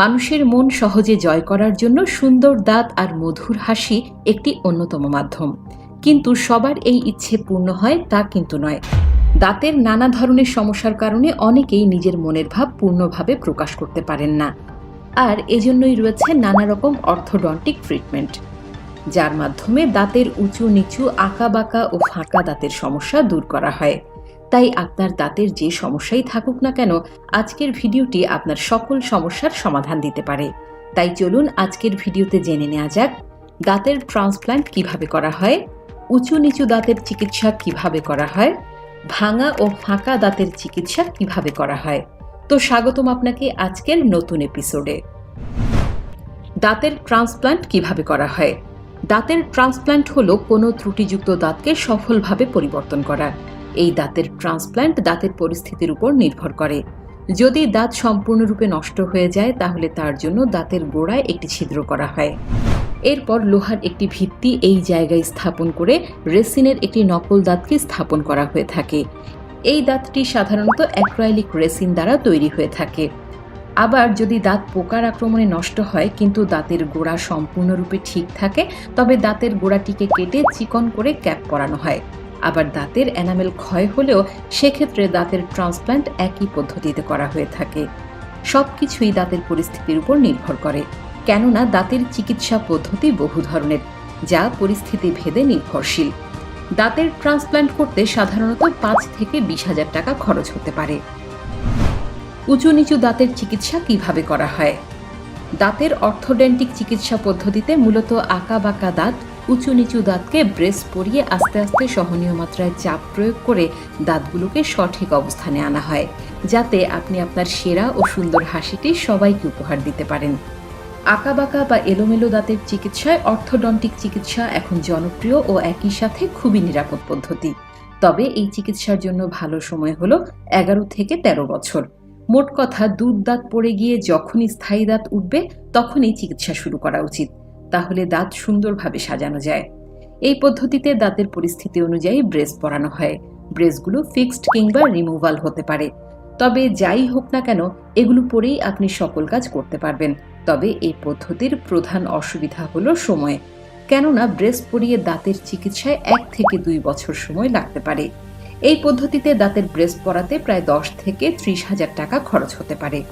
মানুষের মন সহজে জয় করার জন্য সুন্দর দাঁত আর মধুর হাসি একটি অন্যতম মাধ্যম। কিন্তু সবার এই ইচ্ছে পূর্ণ হয় তা কিন্তু নয়। দাঁতের নানা ধরনের সমস্যার কারণে অনেকেই নিজের মনের ভাব পূর্ণভাবে প্রকাশ করতে পারেন না। আর এজন্যই রয়েছে নানা রকম অর্থোডন্টিক ট্রিটমেন্ট, যার মাধ্যমে দাঁতের উঁচু নিচু আঁকা বাঁকা ও ফাঁকা দাঁতের সমস্যা দূর করা হয়। তাই আপনার দাঁতের যে সমস্যাই থাকুক না কেন, আজকের ভিডিওটি আপনার সকল সমস্যার সমাধান দিতে পারে। তাই চলুন আজকের ভিডিওতে জেনে নেওয়া যাক, দাঁতের ট্রান্সপ্ল্যান্ট কীভাবে করা হয়, উঁচু নিচু দাঁতের চিকিৎসা কীভাবে করা হয়, ভাঙা ও ফাঁকা দাঁতের চিকিৎসা কীভাবে করা হয়। তো স্বাগতম আপনাকে আজকের নতুন এপিসোডে। দাঁতের ট্রান্সপ্ল্যান্ট কীভাবে করা হয়? দাঁতের ট্রান্সপ্ল্যান্ট হলো কোনো ত্রুটিযুক্ত দাঁতকে সফলভাবে পরিবর্তন করা। এই দাঁতের ট্রান্সপ্ল্যান্ট দাঁতের পরিস্থিতির উপর নির্ভর করে। যদি দাঁত সম্পূর্ণরূপে নষ্ট হয়ে যায়, তাহলে তার জন্য দাঁতের গোড়ায় একটি ছিদ্র করা হয়। এরপর লোহার একটি ভিত্তি এই জায়গায় স্থাপন করে রেসিনের একটি নকল দাঁতকে স্থাপন করা হয়ে থাকে। এই দাঁতটি সাধারণত অ্যাক্রাইলিক রেসিন দ্বারা তৈরি হয়ে থাকে। আবার যদি দাঁত পোকার আক্রমণে নষ্ট হয়, কিন্তু দাঁতের গোড়া সম্পূর্ণরূপে ঠিক থাকে, তবে দাঁতের গোড়াটিকে কেটে চিকন করে ক্যাপ পরানো হয়। আবার দাঁতের এনামেল ক্ষয় হলেও সেক্ষেত্রে দাঁতের ট্রান্সপ্ল্যান্ট একই পদ্ধতিতে করা হয়ে থাকে। সব কিছুই দাঁতের পরিস্থিতির উপর নির্ভর করে। কেননা দাঁতের চিকিৎসা পদ্ধতি বহু ধরনের, যা পরিস্থিতি ভেদে নির্ভরশীল। দাঁতের ট্রান্সপ্ল্যান্ট করতে সাধারণত পাঁচ থেকে বিশ হাজার টাকা খরচ হতে পারে। উঁচু নিচু দাঁতের চিকিৎসা কীভাবে করা হয়? দাঁতের অর্থোডেন্টিক চিকিৎসা পদ্ধতিতে মূলত আঁকা বাঁকা দাঁত উঁচু নিচু দাঁতকে ব্রেস পরিয়ে আস্তে আস্তে সহনীয় মাত্রায় চাপ প্রয়োগ করে দাঁতগুলোকে সঠিক অবস্থানে আনা হয়, যাতে আপনি আপনার সেরা ও সুন্দর হাসিটি সবাইকে উপহার দিতে পারেন। আঁকাবাঁকা বা এলোমেলো দাঁতের চিকিৎসায় অর্থোডন্টিক চিকিৎসা এখন জনপ্রিয় ও একই সাথে খুবই নিরাপদ পদ্ধতি। তবে এই চিকিৎসার জন্য ভালো সময় হলো এগারো থেকে ১৩ বছর। মোট কথা দুধ দাঁত পড়ে গিয়ে যখনই স্থায়ী দাঁত উঠবে, তখনই চিকিৎসা শুরু করা উচিত। তাহলে দাঁত সুন্দরভাবে সাজানো যায়। এই পদ্ধতিতে দাঁতের পরিস্থিতি অনুযায়ী ব্রেস পরানো হয়। ব্রেসগুলো ফিক্সড কিংবা রিমুভাল হতে পারে। তবে যাই হোক না কেন, এগুলো পরেই আপনি সকল কাজ করতে পারবেন। তবে এই পদ্ধতির প্রধান অসুবিধা হলো সময়। কেননা ব্রেস পরিয়ে দাঁতের চিকিৎসায় এক থেকে দুই বছর সময় লাগতে পারে। এই পদ্ধতিতে দাঁতের ব্রেস পরাতে প্রায় দশ থেকে ত্রিশ হাজার টাকা খরচ হতে পারে।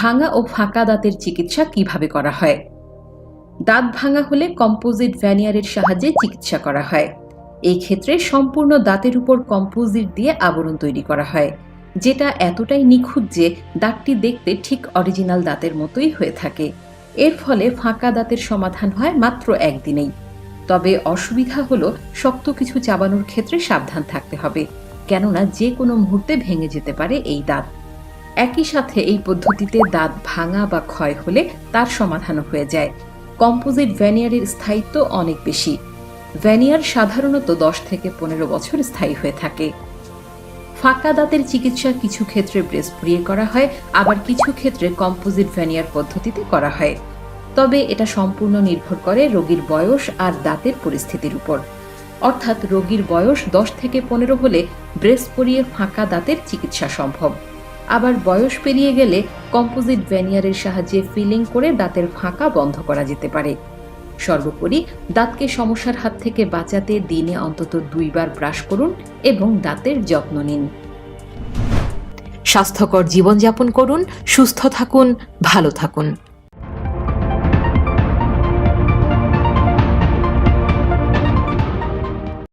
ভাঙা ও ফাঁকা দাঁতের চিকিৎসা কীভাবে করা হয়? দাঁত ভাঙা হলে কম্পোজিট ভ্যানিয়ারের সাহায্যে চিকিৎসা করা হয়। এই ক্ষেত্রে সম্পূর্ণ দাঁতের উপর কম্পোজিট দিয়ে আবরণ তৈরি করা হয়, যেটা এতটাই নিখুঁত যে দাঁতটি দেখতে ঠিক অরিজিনাল দাঁতের মতোই হয়ে থাকে। এর ফলে ফাঁকা দাঁতের সমাধান হয় মাত্র একদিনেই। তবে অসুবিধা হলো শক্ত কিছু চাবানোর ক্ষেত্রে সাবধান থাকতে হবে, কেননা যে কোনো মুহূর্তে ভেঙে যেতে পারে এই দাঁত। একই সাথে এই পদ্ধতিতে দাঁত ভাঙা বা ক্ষয় হলে তার সমাধানও হয়ে যায়। কম্পোজিট ভ্যানিয়ারের স্থায়িত্ব অনেক বেশি। ভ্যানিয়ার সাধারণত দশ থেকে পনেরো বছর স্থায়ী হয়ে থাকে। ফাঁকা দাঁতের চিকিৎসা কিছু ক্ষেত্রে ব্রেস পুড়িয়ে করা হয়, আবার কিছু ক্ষেত্রে কম্পোজিট ভ্যানিয়ার পদ্ধতিতে করা হয়। তবে এটা সম্পূর্ণ নির্ভর করে রোগীর বয়স আর দাঁতের পরিস্থিতির উপর। অর্থাৎ রোগীর বয়স দশ থেকে পনেরো হলে ব্রেস পরিয়ে ফাঁকা দাঁতের চিকিৎসা সম্ভব। আবার বয়স পেরিয়ে গেলে কম্পোজিট ভ্যানিয়ারের সাহায্যে ফিলিং করে দাঁতের ফাঁকা বন্ধ করা যেতে পারে। সর্বোপরি, দাঁতকে সমস্যার হাত থেকে বাঁচাতে দিনে অন্তত দুইবার ব্রাশ করুন এবং দাঁতের যত্ন নিন। স্বাস্থ্যকর জীবনযাপন করুন, সুস্থ থাকুন, ভালো থাকুন।